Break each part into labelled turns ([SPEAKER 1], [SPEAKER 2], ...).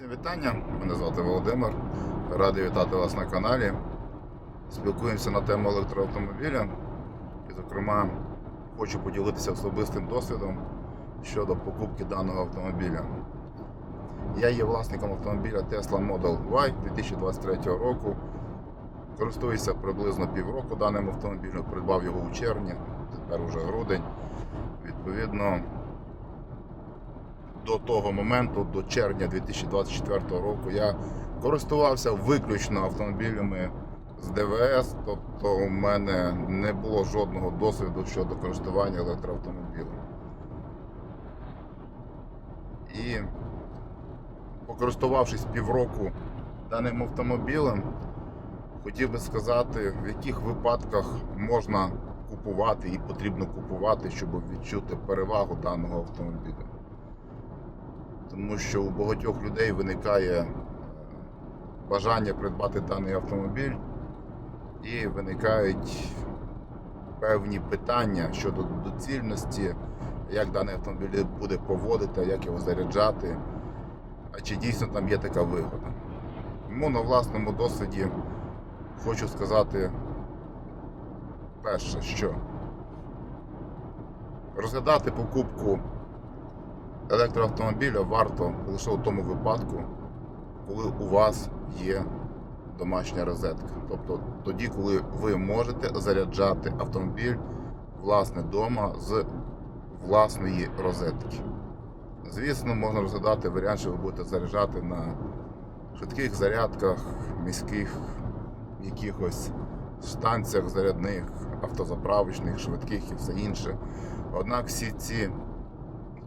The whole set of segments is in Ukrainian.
[SPEAKER 1] Всім вітання, мене звати Володимир. Радий вітати вас на каналі. Спілкуємося на тему електроавтомобіля. І, зокрема, хочу поділитися особистим досвідом щодо покупки даного автомобіля. Я є власником автомобіля Tesla Model Y 2023 року. Користуюся приблизно півроку даним автомобілем, придбав його у червні, тепер уже грудень. Відповідно, до того моменту, до червня 2024 року, я користувався виключно автомобілями з ДВС, тобто у мене не було жодного досвіду щодо користування електроавтомобілем. І покористувавшись півроку даним автомобілем, хотів би сказати, в яких випадках можна купувати і потрібно купувати, щоб відчути перевагу даного автомобіля тому що у багатьох людей виникає бажання придбати даний автомобіль і виникають певні питання щодо доцільності, як даний автомобіль буде поводити, як його заряджати, а чи дійсно там є така вигода. Тому на власному досвіді хочу сказати перше, що розглядати покупку електроавтомобіля варто лише у тому випадку, коли у вас є домашня розетка. Тобто тоді, коли ви можете заряджати автомобіль власне вдома з власної розетки. Звісно, можна розглядати варіант, що ви будете заряджати на швидких зарядках, міських якихось станціях зарядних, автозаправочних, швидких і все інше. Однак всі ці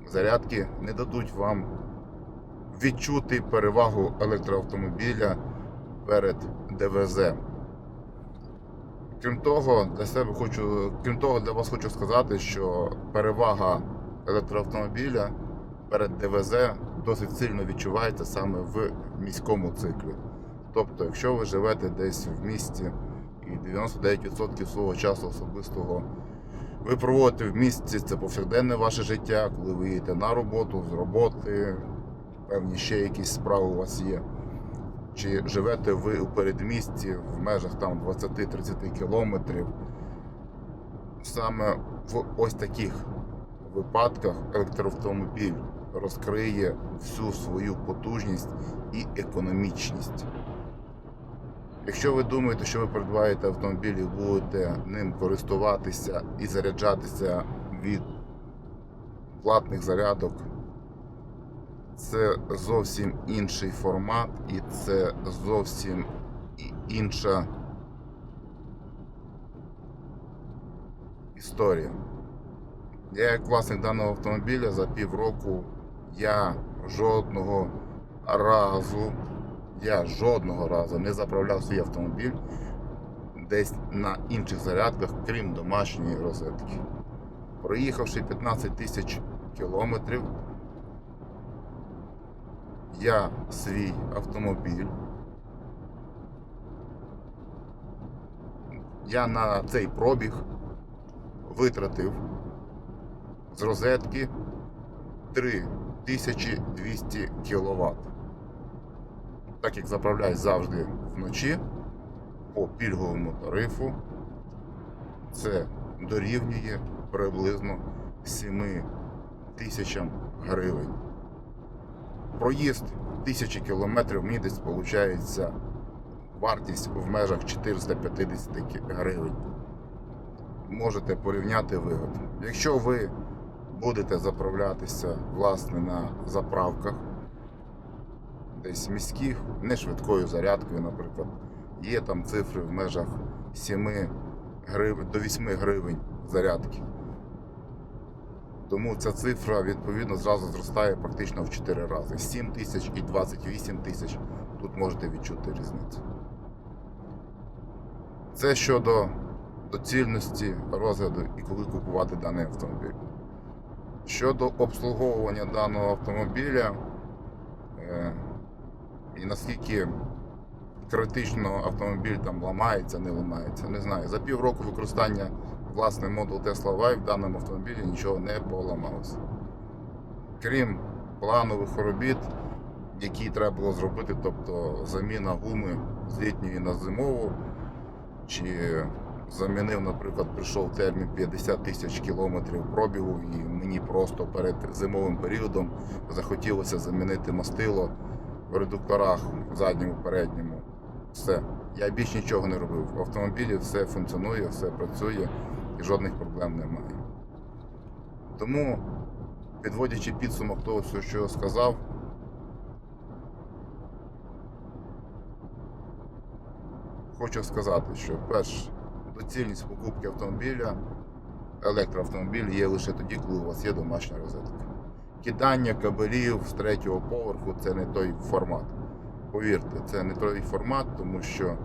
[SPEAKER 1] зарядки не дадуть вам відчути перевагу електроавтомобіля перед ДВЗ. Крім того, для себе хочу, крім того, для вас хочу сказати, що перевага електроавтомобіля перед ДВЗ досить сильно відчувається саме в міському циклі. Тобто, якщо ви живете десь в місті і 99% свого часу особистого ви проводите в місті це повсякденне ваше життя, коли ви їдете на роботу, з роботи, певні ще якісь справи у вас є. Чи живете ви у передмісті в межах там 20-30 кілометрів. Саме в ось таких випадках електроавтомобіль розкриє всю свою потужність і економічність. Якщо ви думаєте, що ви придбаєте автомобіль і будете ним користуватися і заряджатися від платних зарядок, це зовсім інший формат і це зовсім інша історія. Я як власник даного автомобіля за півроку я жодного разу я жодного разу не заправляв свій автомобіль десь на інших зарядках, крім домашньої розетки. Проїхавши 15 тисяч кілометрів, я свій автомобіль. Я на цей пробіг витратив з розетки 3200 кВт так як заправляюсь завжди вночі по пільговому тарифу, це дорівнює приблизно 7 тисячам гривень. Проїзд тисячі кілометрів мені десь виходить вартість в межах 450 гривень. Можете порівняти вигоду. Якщо ви будете заправлятися власне на заправках, десь міських, не швидкою зарядкою, наприклад. Є там цифри в межах 7 гривень до 8 гривень зарядки. Тому ця цифра відповідно зразу зростає практично в 4 рази. 7 тисяч і 28 тисяч. Тут можете відчути різницю. Це щодо доцільності розгляду і коли купувати даний автомобіль. Щодо обслуговування даного автомобіля, е, і наскільки критично автомобіль там ламається, не ламається, не знаю. За півроку використання власне Model Tesla Y в даному автомобілі нічого не поламалося. Крім планових робіт, які треба було зробити, тобто заміна гуми з літньої на зимову, чи замінив, наприклад, прийшов термін 50 тисяч кілометрів пробігу, і мені просто перед зимовим періодом захотілося замінити мастило редукторах задньому, передньому. Все. Я більш нічого не робив. В автомобілі все функціонує, все працює і жодних проблем немає. Тому, підводячи підсумок того, всього, що я сказав, хочу сказати, що перш доцільність покупки автомобіля, електроавтомобіль є лише тоді, коли у вас є домашня розетка. Кидання кабелів з третього поверху це не той формат. Повірте, це не той формат, тому що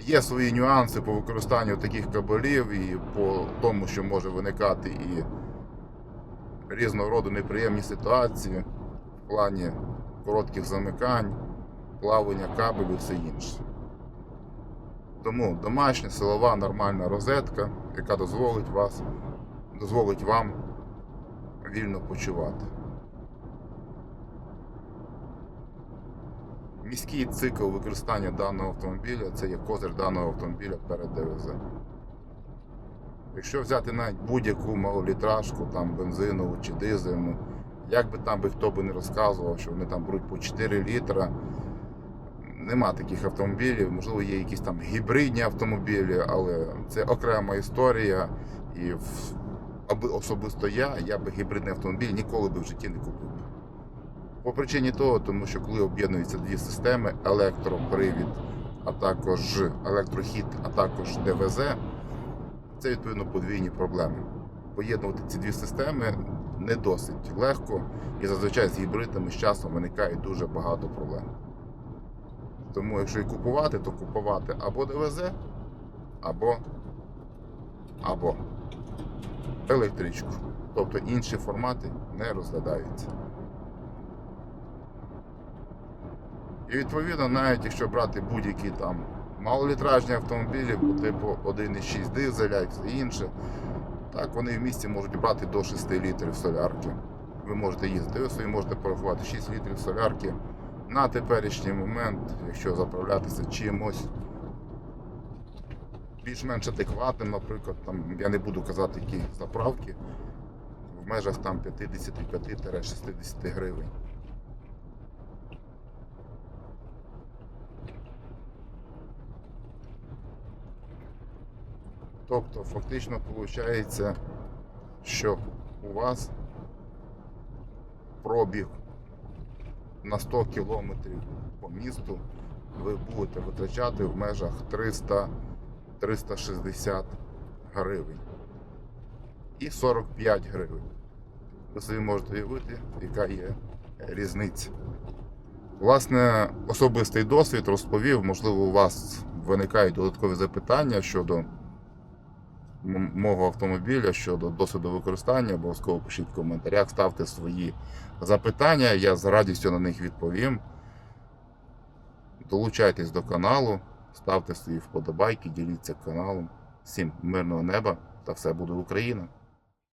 [SPEAKER 1] є свої нюанси по використанню таких кабелів і по тому, що може виникати і різного роду неприємні ситуації в плані коротких замикань, плавання кабелів і все інше. Тому домашня силова нормальна розетка, яка дозволить вас, дозволить вам вільно почувати. Міський цикл використання даного автомобіля це є козир даного автомобіля перед ДВЗ. Якщо взяти навіть будь-яку малолітражку, там бензинову чи дизельну, як би там би хто би не розказував, що вони там беруть по 4 літра, нема таких автомобілів, можливо, є якісь там гібридні автомобілі, але це окрема історія. І в- аби особисто я, я би гібридний автомобіль ніколи би в житті не купив. По причині того, тому що коли об'єднуються дві системи, електропривід, а також електрохід, а також ДВЗ, це відповідно подвійні проблеми. Поєднувати ці дві системи не досить легко, і зазвичай з гібридами з часом виникає дуже багато проблем. Тому, якщо і купувати, то купувати або ДВЗ, або, або електричку. Тобто інші формати не розглядаються. І відповідно, навіть якщо брати будь-які там малолітражні автомобілі типу 1,6 дизеля і все інше, так вони в місті можуть брати до 6 літрів солярки. Ви можете їздити, ви собі можете порахувати 6 літрів солярки на теперішній момент, якщо заправлятися чимось більш-менш адекватним, наприклад, там, я не буду казати, які заправки, в межах там 55-60 гривень. Тобто фактично виходить, що у вас пробіг на 100 кілометрів по місту ви будете витрачати в межах 300-360 гривень і 45 гривень. Ви собі можете уявити, яка є різниця. Власне, особистий досвід розповів, можливо, у вас виникають додаткові запитання щодо мого автомобіля, щодо досвіду використання, обов'язково пишіть в коментарях, ставте свої запитання, я з радістю на них відповім. Долучайтесь до каналу, ставте свої вподобайки, діліться каналом. Всім мирного неба та все буде Україна!